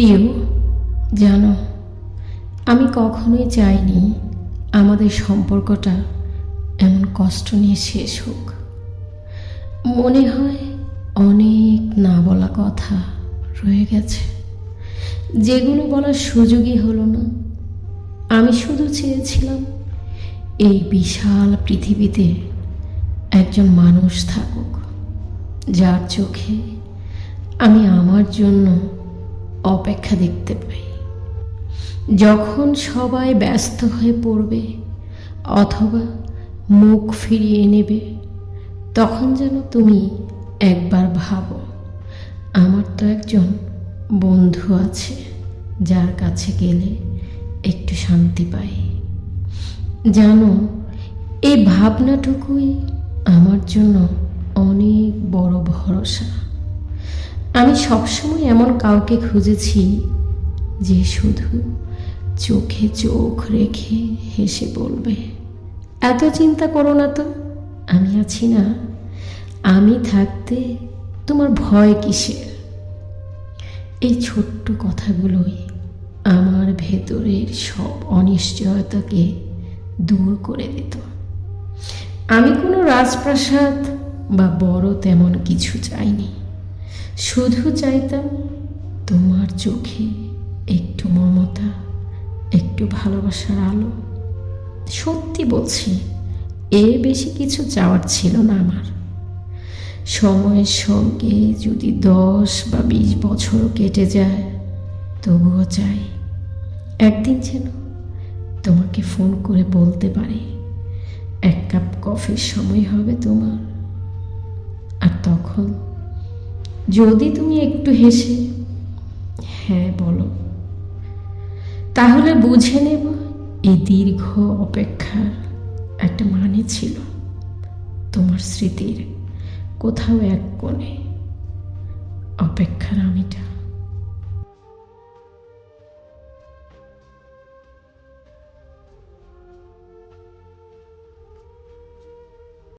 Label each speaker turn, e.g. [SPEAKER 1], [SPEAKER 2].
[SPEAKER 1] প্রিয়, জানো, আমি কখনোই চাইনি আমাদের সম্পর্কটা এমন কষ্ট নিয়ে শেষ হোক। মনে হয় অনেক না বলা কথা রয়ে গেছে। যেগুলো বলার সুযোগই হলো না। আমি শুধু চেয়েছিলাম এই বিশাল পৃথিবীতে একজন মানুষ থাকুক, যার চোখে আমি আমার জন্য অপেক্ষা দেখতে পাই। যখন সবাই ব্যস্ত হয়ে পড়বে অথবা মুখ ফিরিয়ে নেবে, তখন যেন তুমি একবার ভাবো, আমার তো একজন বন্ধু আছে যার কাছে গেলে একটু শান্তি পাই। জানো, এই ভাবনাটুকুই আমার জন্য অনেক বড় ভরসা। আমি সবসময় এমন কাউকে খুঁজেছি যে শুধু চোখে চোখ রেখে হেসে বলবে, এত চিন্তা করো না তো, আমি আছি না। আমি থাকতে তোমার ভয় কিসের? এই ছোট্ট কথাগুলোই আমার ভেতরের সব অনিশ্চয়তাকে দূর করে দিত। আমি কোনো রাজপ্রাসাদ বা বড় তেমন কিছু চাইনি। শুধু চাইতাম তোমার চোখে একটু মমতা, একটু ভালোবাসার আলো। সত্যি বলছি, এর বেশি কিছু চাওয়ার ছিল না আমার। সময়ের সঙ্গে যদি দশ বা বিশ বছরও কেটে যায়, তবুও চাই একদিন যেন তোমাকে ফোন করে বলতে পারি, এক কাপ কফির সময় হবে তোমার। আর তখন যদি তুমি একটু হেসে হ্যাঁ বলো। তাহলে বুঝে নেব এই দীর্ঘ অপেক্ষার একটা মানে ছিল তোমার স্মৃতির কোথাও এক কোণে অপেক্ষার আমিটা।